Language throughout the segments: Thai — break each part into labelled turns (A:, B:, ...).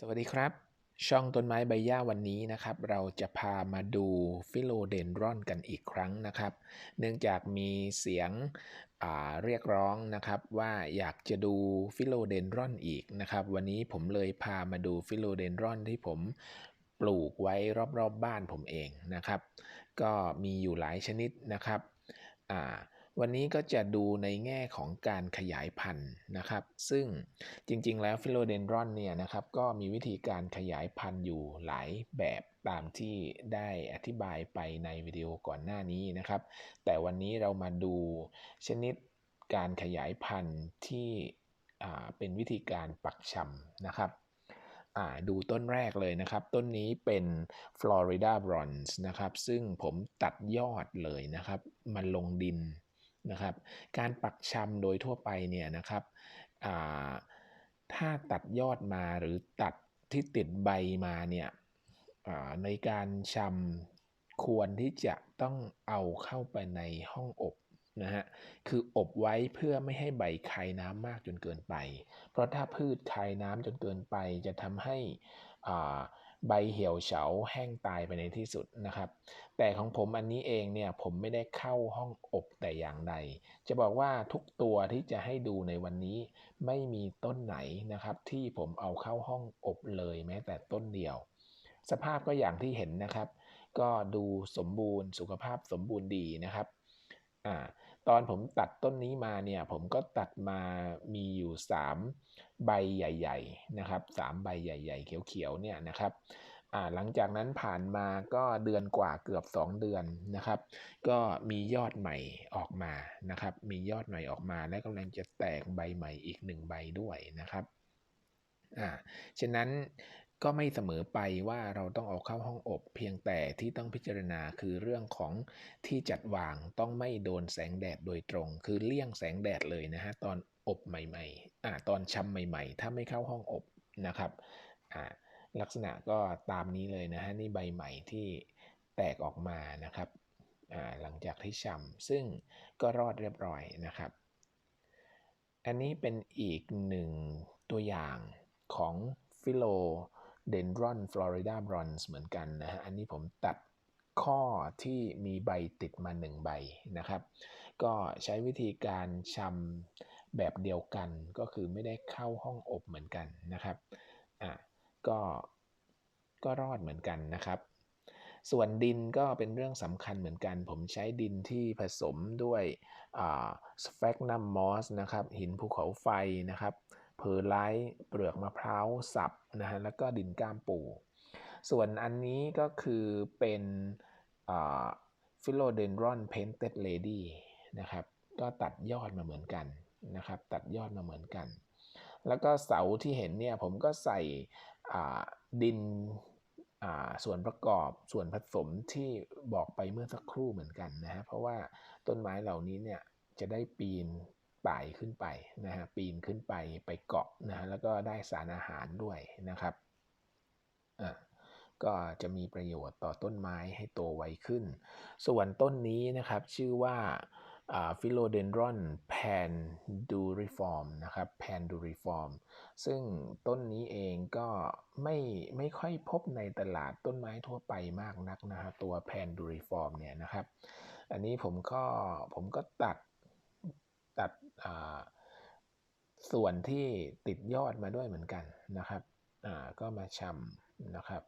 A: สวัสดีครับ ช่องต้นไม้ใบหญ้าวันนี้นะครับ เราจะพามาดูฟิโลเดนดรอนกันอีกครั้งนะครับ เนื่องจากมีเสียงเรียกร้องนะครับว่าอยากจะดูฟิโลเดนดรอนอีกนะครับ วันนี้ผมเลยพามาดูฟิโลเดนดรอนที่ผมปลูกไว้รอบๆบบ้านผมเองนะครับ ก็มีอยู่หลายชนิดนะครับอ่า วันนี้ก็จะดูในแง่ของการขยายพันธุ์นะครับ ซึ่งจริง ๆ แล้วฟิโลเดนดรอนเนี่ยนะครับก็มีวิธีการขยายพันธุ์อยู่หลายแบบตามที่ได้อธิบายไปในวิดีโอก่อนหน้านี้นะครับ แต่วันนี้เรามาดูชนิดการขยายพันธุ์ที่เป็นวิธีการปักชำนะครับดูต้นแรกเลยนะครับ ต้นนี้เป็น Florida Bronze นะครับ ซึ่งผมตัดยอดเลยนะครับ มันลงดิน นะครับ การปักชำโดยทั่วไปเนี่ยนะครับถ้าตัดยอดมาหรือตัดที่ติดใบมาเนี่ยในการชำควรที่จะต้องเอาเข้าไปในห้องอบนะฮะ คืออบไว้เพื่อไม่ให้ใบคายน้ำมากจนเกินไป เพราะถ้าพืชคายน้ำจนเกินไปจะทำให้ ใบเหี่ยวเฉาแห้งตายไปในที่สุดนะครับ แต่ของผมอันนี้เองเนี่ยผมไม่ได้เข้าห้องอบแต่อย่างใด จะบอกว่าทุกตัวที่จะให้ดูในวันนี้ ไม่มีต้นไหนนะครับ ที่ผมเอาเข้าห้องอบเลยแม้แต่ต้นเดียว สภาพก็อย่างที่เห็นนะครับ ก็ดูสมบูรณ์สุขภาพสมบูรณ์ดีนะครับอ่า ตอนผมตัดต้นนี้มาเนี่ยผมก็ตัดมามีอยู่ 3 ใบใหญ่ ๆนะครับ 3 ใบใหญ่ ๆ เขียวๆเนี่ยนะครับหลังจากนั้นผ่านมาก็เดือนกว่าเกือบ 2 เดือนนะครับ ก็มียอดใหม่ออกมานะครับ มียอดใหม่ออกมาและกำลังจะแตกใบใหม่อีก 1 ใบด้วยนะครับอ่าฉะนั้น ก็ไม่เสมอไปว่าเราต้องเอาเข้าห้องอบ เพียงแต่ที่ต้องพิจารณาคือเรื่องของที่จัดวางต้องไม่โดนแสงแดดโดยตรง คือเลี่ยงแสงแดดเลยนะฮะตอนอบใหม่ๆอ่าตอนชำใหม่ ๆ ถ้าไม่เข้าห้องอบนะครับอ่าลักษณะก็ตามนี้เลยนะฮะนี่ใบใหม่ที่แตกออกมานะครับอ่าหลังจากที่ชำซึ่งก็รอดเรียบร้อยนะครับ อันนี้เป็นอีกหนึ่งตัวอย่างของฟิโล เดนดรอนฟลอริดาบรอนส์เหมือนกันนะฮะอันนี้ผมตัดข้อที่มีใบติดมา 1 ใบนะครับ ก็ใช้วิธีการชำแบบเดียวกันก็คือไม่ได้เข้าห้องอบเหมือนกันนะครับอะก็ก็รอดเหมือนกันนะครับ ส่วนดินก็เป็นเรื่องสำคัญเหมือนกัน ผมใช้ดินที่ผสมด้วยสเฟกนัมมอสนะครับ หินภูเขาไฟนะครับ เพอร์ไลท์เปลือกมะพร้าวสับนะฮะแล้วก็ดินก้ามปู ส่วนอันนี้ก็คือเป็นฟิโลเดนดรอนเพนเต็ดเลดี้นะครับก็ตัดยอดมาเหมือนกันนะครับ ตัดยอดมาเหมือนกัน แล้วก็เสาที่เห็นเนี่ยผมก็ใส่ดินส่วนประกอบส่วนผสมที่บอกไปเมื่อสักครู่เหมือนกันนะฮะเพราะว่าต้นไม้เหล่านี้เนี่ยจะได้ปีน ป่ายขึ้นไปนะฮะปีนขึ้นไปไปเกาะนะฮะแล้วก็ได้สารอาหารด้วยนะครับอ่าก็จะมีประโยชน์ต่อต้นไม้ให้โตไวขึ้น ส่วนต้นนี้นะครับชื่อว่าฟิโลเดนดรอนแพนดูริฟอร์มนะครับแพนดูริฟอร์มซึ่งต้นนี้เองก็ไม่ไม่ค่อยพบในตลาดต้นไม้ทั่วไปมากนักนะฮะตัวแพนดูริฟอร์มเนี่ยนะครับ อันนี้ผมก็ผมก็ตัด ตัดส่วนที่ติดยอดมาด้วยเหมือนกันนะครับก็มาชำนะครับ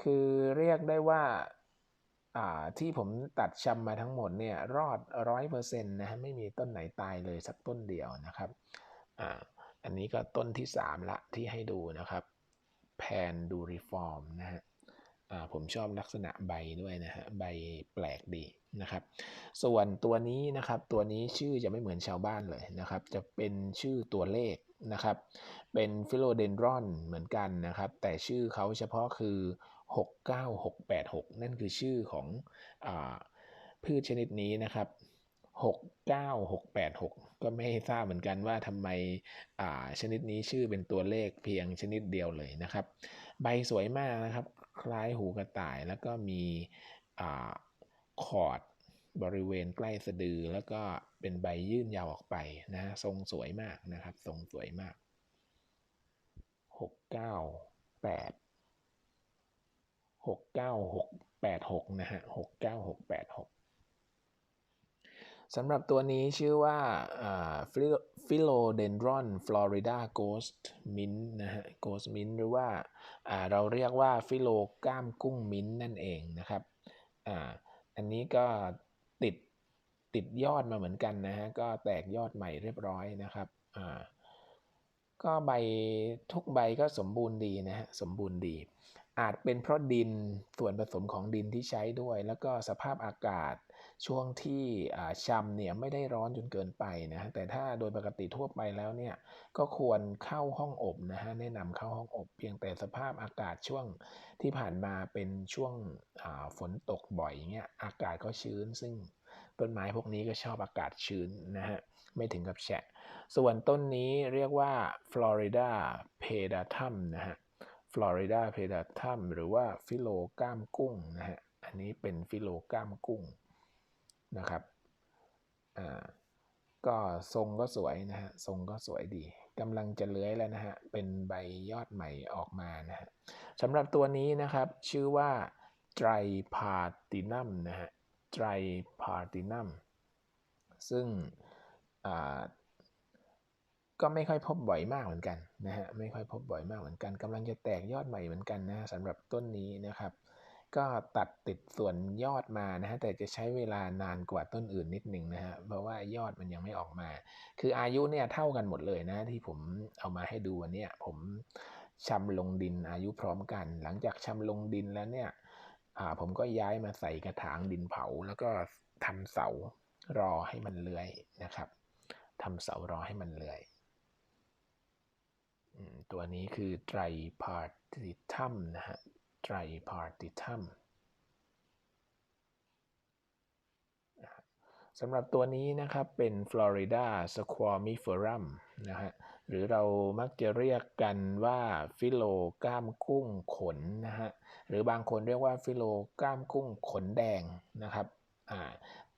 A: คือเรียกได้ว่าที่ผมตัดชำมาทั้งหมดเนี่ยรอดร้อยเปอร์เซ็นต์นะฮะไม่มีต้นไหนตายเลยสักต้นเดียวนะครับออันนี้ก็ต้นที่ 3 ละที่ให้ดูนะครับแพนดูรีฟอร์มนะฮะ ผมชอบลักษณะใบด้วยนะฮะใบแปลกดีนะครับ ส่วนตัวนี้นะครับตัวนี้ชื่อจะไม่เหมือนชาวบ้านเลยนะครับ จะเป็นชื่อตัวเลขนะครับ เป็นฟิโลเดนดรอนเหมือนกันนะครับ แต่ชื่อเขาเฉพาะคือ 69686 นั่นคือชื่อของอพืชชนิดนี้นะครับ69686 ก็ไม่ทราบเหมือนกันว่าทำไมชนิดนี้ชื่อเป็นตัวเลขเพียงชนิดเดียวเลยนะครับ ใบสวยมากนะครับ คล้ายหูกระต่าย แล้วก็มีคอร์ดบริเวณใกล้สะดือ แล้วก็เป็นใบยื่นยาวออกไปนะทรงสวยมากนะครับ ทรงสวยมากเก้าแปดหกเก้าหกแปดหกนะฮะหกเก้าหกแปดหก สำหรับตัวนี้ชื่อว่าฟิโลเดนดรอนฟลอริดาโกสต์มินนะฮะโกสต์มินหรือว่าเราเรียกว่าฟิโลก้ามกุ้งมินนั่นเองนะครับออันนี้ก็ติดติดยอดมาเหมือนกันนะฮะก็แตกยอดใหม่เรียบร้อยนะครับก็ใบทุกใบก็สมบูรณ์ดีนะฮะสมบูรณ์ดี อาจเป็นเพราะดินส่วนผสมของดินที่ใช้ด้วย แล้วก็สภาพอากาศ ช่วงที่ชำเนี่ยไม่ได้ร้อนจนเกินไปนะแต่ถ้าโดยปกติทั่วไปแล้วเนี่ยก็ควรเข้าห้องอบนะฮะแนะนำเข้าห้องอบเพียงแต่สภาพอากาศช่วงที่ผ่านมาเป็นช่วงฝนตกบ่อยเงี้ยอากาศก็ชื้น ซึ่งต้นไม้พวกนี้ก็ชอบอากาศชื้นนะฮะไม่ถึงกับแฉะ ส่วนต้นนี้เรียกว่า Florida pedatum นะฮะ Florida pedatum หรือว่าฟิโลก้ามกุ้งนะฮะ อันนี้เป็นฟิโลก้ามกุ้ง นะครับอ่าก็ทรงก็สวยนะฮะทรงก็สวยดีกำลังจะเลื้อยแล้วนะฮะเป็นใบยอดใหม่ออกมานะฮะสำหรับตัวนี้นะครับชื่อว่าไตรพาตินัมนะฮะไตรพาตินัมซึ่งก็ไม่ค่อยพบบ่อยมากเหมือนกันนะฮะไม่ค่อยพบบ่อยมากเหมือนกันกำลังจะแตกยอดใหม่เหมือนกันนะสำหรับต้นนี้นะครับ ก็ตัดติดส่วนยอดมานะฮะแต่จะใช้เวลานานกว่าต้นอื่นนิดหนึ่งนะฮะเพราะว่ายอดมันยังไม่ออกมา คืออายุเนี่ยเท่ากันหมดเลยนะที่ผมเอามาให้ดูวันนี้ผมชำลงดินอายุพร้อมกัน หลังจากชำลงดินแล้วเนี่ยผมก็ย้ายมาใส่กระถางดินเผา แล้วก็ทำเสารอให้มันเลื้อยนะครับทำเสารอให้มันเลื้อยตัวนี้คือไตรพาร์ติทัมนะฮะ tripartitum สำหรับตัวนี้นะครับเป็น Florida Squamiferum นะฮะหรือเรามักจะเรียกกันว่าฟิโลก้ามกุ้งขนนะฮะหรือบางคนเรียกว่าฟิโลก้ามกุ้งขนแดงนะครับ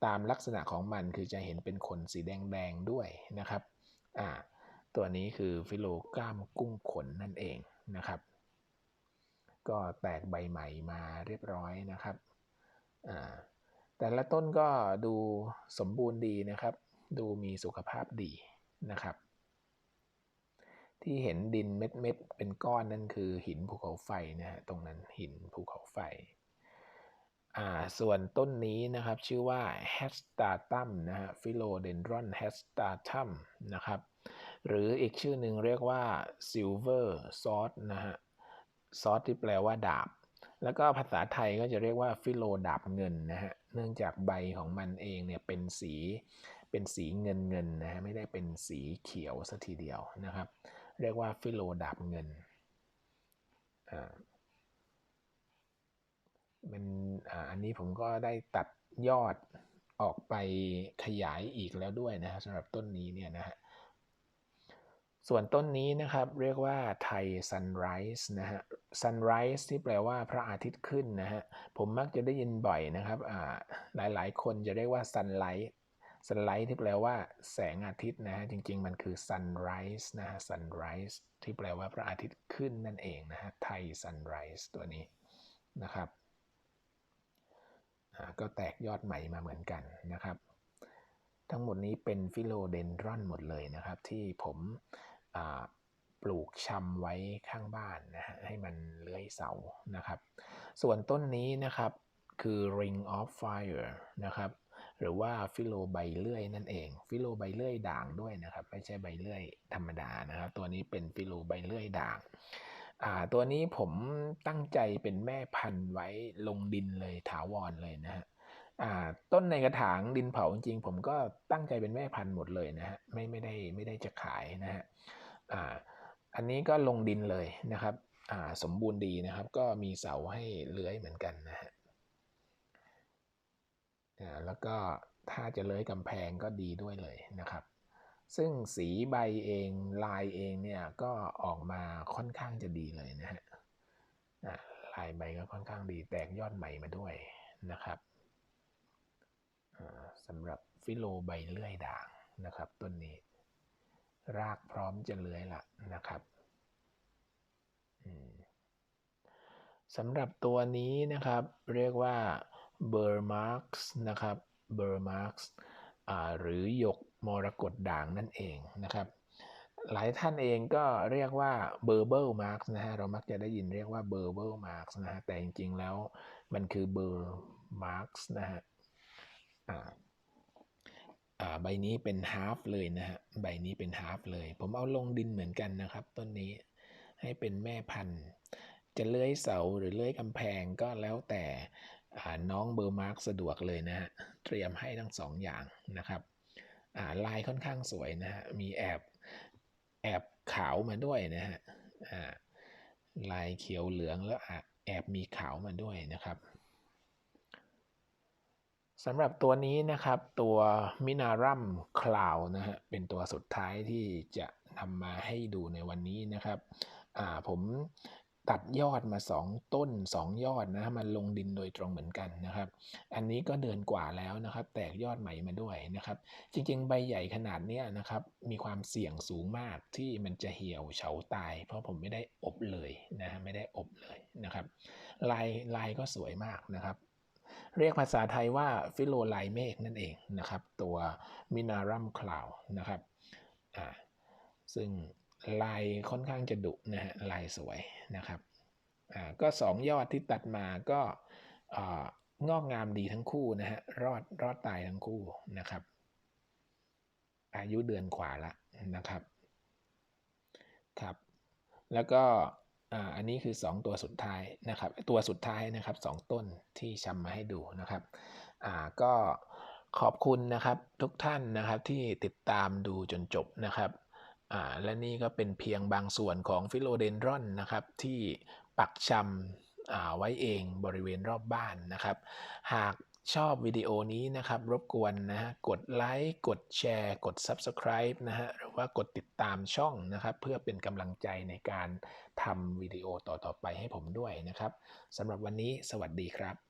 A: ตามลักษณะของมันคือจะเห็นเป็นขนสีแดงๆด้วยนะครับตัวนี้คือฟิโลก้ามกุ้งขนนั่นเองนะครับ ก็แตกใบใหม่มาเรียบร้อยนะครับ แต่ละต้นก็ดูสมบูรณ์ดีนะครับ ดูมีสุขภาพดีนะครับ ที่เห็นดินเม็ดเม็ดเป็นก้อนนั่นคือหินภูเขาไฟนะฮะตรงนั้นหินภูเขาไฟ ส่วนต้นนี้นะครับชื่อว่า h e s t a t u m นะฮะ Philodendron h e s t a t u m นะครับ หรืออีกชื่อหนึ่งเรียกว่า Silver Sword นะฮะ ซอสที่แปลว่าดาบ แล้วก็ภาษาไทยก็จะเรียกว่าฟิโลดาบเงินนะฮะ เนื่องจากใบของมันเองเนี่ยเป็นสี เป็นสีเงินเงินนะฮะ ไม่ได้เป็นสีเขียวสัทีเดียวนะครับ เรียกว่าฟิโลดาบเงิน อ่าเป็นอ่าอันนี้ผมก็ได้ตัดยอดออกไปขยายอีกแล้วด้วยนะสำหรับต้นนี้เนี่ยนะฮะส่วนต้นนี้นะครับเรียกว่าไทยซันไรส์นะฮะ ซันไรส์ที่แปลว่าพระอาทิตย์ขึ้นนะฮะ ผมมักจะได้ยินบ่อยนะครับหลายหลายคนจะเรียกว่าซันไลท์ซันไลท์ที่แปลว่าแสงอาทิตย์นะฮะ จริง ๆ มันคือซันไรส์นะฮะซันไรส์ที่แปลว่าพระอาทิตย์ขึ้นนั่นเองนะฮะ ไทยซันไรส์ตัวนี้นะครับก็แตกยอดใหม่มาเหมือนกันนะครับ ทั้งหมดนี้เป็นฟิโลเดนดรอนหมดเลยนะครับ ที่ผม ปลูกชำไว้ข้างบ้านนะฮะให้มันเลื้อยเสานะครับ ส่วนต้นนี้นะครับคือ ring of fire นะครับหรือว่าฟิโลใบเลื่อยนั่นเอง ฟิโลใบเลื่อยด่างด้วยนะครับ ไม่ใช่ใบเลื่อยธรรมดานะครับ ตัวนี้เป็นฟิโลใบเลื่อยด่าง ตัวนี้ผมตั้งใจเป็นแม่พันธุ์ไว้ลงดินเลยถาวรเลยนะฮะต้นในกระถางดินเผาจริง ผมก็ตั้งใจเป็นแม่พันธุ์หมดเลยนะฮะไม่ไม่ได้ไม่ได้จะขายนะฮะ อันนี้ก็ลงดินเลยนะครับสมบูรณ์ดีนะครับ ก็มีเสาให้เลื้อยเหมือนกันนะฮะแล้วก็ถ้าจะเลื้อยกำแพงก็ดีด้วยเลยนะครับ ซึ่งสีใบเองลายเองเนี่ยก็ออกมาค่อนข้างจะดีเลยนะฮะลายใบก็ค่อนข้างดีแตกยอดใหม่มาด้วยนะครับสำหรับฟิโลใบเลื่อยด่างนะครับต้นนี้ รากพร้อมจะเลื้อยละนะครับสำหรับตัวนี้นะครับ เรียกว่า b u r m a r k s นะครับ b u r m a r k s อ่าหรือหยกมรกตด่างนั่นเองนะครับ หลายท่านเองก็เรียกว่า b u r b l e marks นะฮะเรามักจะได้ยินเรียกว่า b u r b l e marks นะฮะแต่จริงๆแล้วมันคือ b u r marks นะฮะใบนี้เป็น half เลยนะฮะ ใบนี้เป็น half เลย ผมเอาลงดินเหมือนกันนะครับ ต้นนี้ให้เป็นแม่พันธุ์ จะเลื้อยเสาหรือเลื้อยกำแพงก็แล้วแต่น้องเบอร์มาร์กสะดวกเลยนะฮะเตรียมให้ทั้งสองอย่างนะครับาลายค่อนข้างสวยนะฮะมีแอบแอบขาวมาด้วยนะฮะลายเขียวเหลืองแล้วแอบมีขาวมาด้วยนะครับ สำหรับตัวนี้นะครับตัวมินารัมคลาวนะฮะเป็นตัวสุดท้ายที่จะนำมาให้ดูในวันนี้นะครับอ่าผมตัดยอดมา 2 ต้น 2 ยอดนะมันลงดินโดยตรงเหมือนกันนะครับ อันนี้ก็เดือนกว่าแล้วนะครับ แตกยอดใหม่มาด้วยนะครับ จริงๆ ใบใหญ่ขนาดนี้นะครับ มีความเสี่ยงสูงมากที่มันจะเหี่ยวเฉาตาย เพราะผมไม่ได้อบเลยนะไม่ได้อบเลยนะครับ ลายลายก็สวยมากนะครับ เรียกภาษาไทยว่าฟิโลไลเมฆนั่นเองนะครับ ตัวมินารัมคลาวนะครับอ่าซึ่งลายค่อนข้างจะดุนะฮะลายสวยนะครับอ่าก็สองยอดที่ตัดมาก็งอกงามดีทั้งคู่นะฮะรอดรอดตายทั้งคู่นะครับ อายุเดือนกว่าละนะครับครับ แล้วก็ อันนี้คือ 2 ตัวสุดท้ายนะครับตัวสุดท้ายนะครับ 2 ต้นที่ชำมาให้ดูนะครับก็ขอบคุณนะครับทุกท่านนะครับที่ติดตามดูจนจบนะครับและนี่ก็เป็นเพียงบางส่วนของฟิโลเดนรอนนะครับที่ปักชำไว้เองบริเวณรอบบ้านนะครับ หาก ชอบวิดีโอนี้นะครับ รบกวนนะฮะกดไลค์กดแชร์ กด Subscribe นะฮะหรือว่ากดติดตามช่องนะครับ เพื่อเป็นกำลังใจในการทำวิดีโอต่อๆไปให้ผมด้วยนะครับสำหรับวันนี้สวัสดีครับ